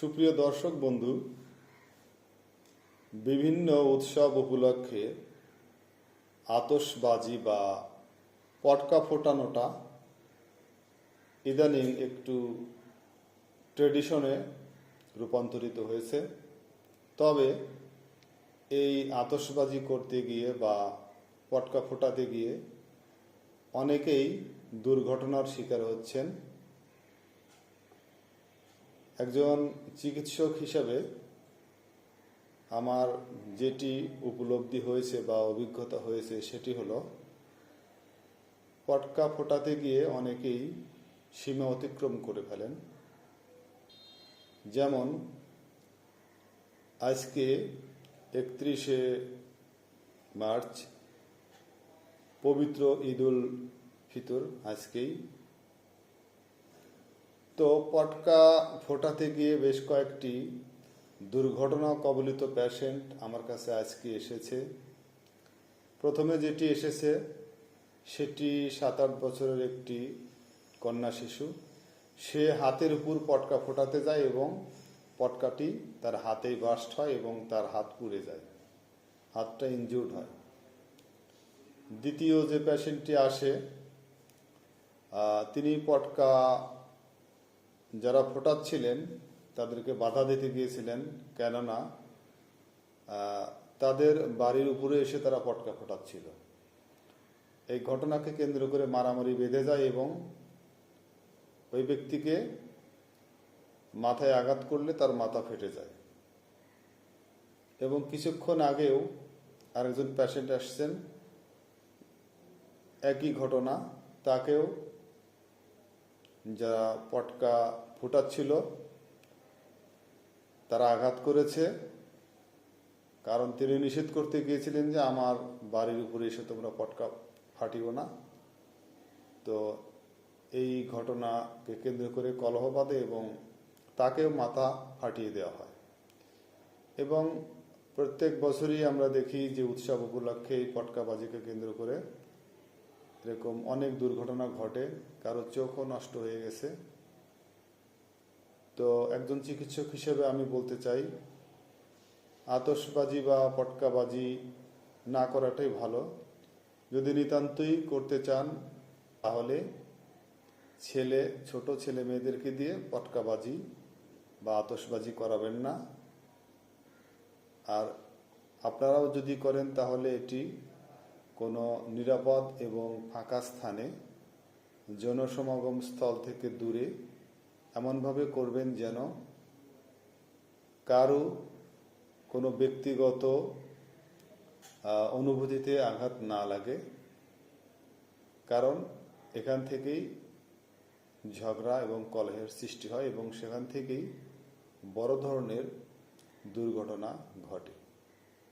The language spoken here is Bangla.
সুপ্রিয় দর্শক বন্ধু, বিভিন্ন উৎসব উপলক্ষে আতশবাজি বা পটকা ফোটানোটা ইদানিং একটু ট্রেডিশনে রূপান্তরিত হয়েছে। তবে এই আতসবাজি করতে গিয়ে বা পটকা ফোটাতে গিয়ে অনেকেই দুর্ঘটনার শিকার হচ্ছেন। একজন চিকিৎসক হিসাবে আমার যেটি উপলব্ধি হয়েছে বা অভিজ্ঞতা হয়েছে সেটি হলো, পটকা ফোটাতে গিয়ে অনেকেই সীমা অতিক্রম করে ফেলেন। যেমন, আজকে একত্রিশে মার্চ, পবিত্র ঈদুল ফিতর আজকেই তো পটকা ফোটাতে গিয়ে বেশ কয়েকটি দুর্ঘটনা কবলিত পেশেন্ট আমার কাছে আজকে এসেছে। প্রথমে যেটি এসেছে, সেটি সাত আট বছরের একটি কন্যা শিশু। সে হাতের উপর পটকা ফোটাতে যায় এবং পটকাটি তার হাতেই বাস্ট হয় এবং তার হাত পুড়ে যায়, হাতটা ইনজুর্ড হয়। দ্বিতীয় যে পেশেন্টটি আসে তিনি পটকা যারা ফোটাচ্ছিলেন, তাদেরকে বাধা দিতে গিয়েছিলেন, কেননা তাদের বাড়ির উপরে এসে তারা পটকা ফোটাচ্ছিল। এই ঘটনাকে কেন্দ্র করে মারামারি বেঁধে যায় এবং ওই ব্যক্তিকে মাথায় আঘাত করলে তার মাথা ফেটে যায়। এবং কিছুক্ষণ আগেও আরেকজন প্যাশেন্ট আসছেন। একই ঘটনা, তাকেও যারা পটকা ফুটাচ্ছিল, তারা আঘাত করেছে। কারণ তিনি নিষেধ করতে গিয়েছিলেন যে, আমার বাড়ির উপরে এসে তোমরা পটকা ফাটিও না। তো এই ঘটনাকে কেন্দ্র করে কলহ বাঁধে এবং তাকেও মাথা ফাটিয়ে দেওয়া হয়। এবং প্রত্যেক বছরই আমরা দেখি যে, উৎসব উপলক্ষে এই পটকাবাজিকে কেন্দ্র করে এরকম অনেক দুর্ঘটনা ঘটে, কারও চোখও নষ্ট হয়ে গেছে। তো একজন চিকিৎসক হিসেবে আমি বলতে চাই, আতশবাজি বা পটকাবাজি না করাটাই ভালো। যদি নিতান্তই করতে চান, তাহলে ছেলে, ছোট ছেলে মেয়েদেরকে দিয়ে পটকাবাজি বা আতসবাজি করাবেন না। আর আপনারাও যদি করেন, তাহলে এটি কোনো নিরাপদ এবং ফাঁকা স্থানে জনসমাগম স্থল থেকে দূরে এমনভাবে করবেন যেন কারও কোনো ব্যক্তিগত অনুভূতিতে আঘাত না লাগে। কারণ এখান থেকেই ঝগড়া এবং কলহের সৃষ্টি হয় এবং সেখান থেকেই বড় ধরনের দুর্ঘটনা ঘটে।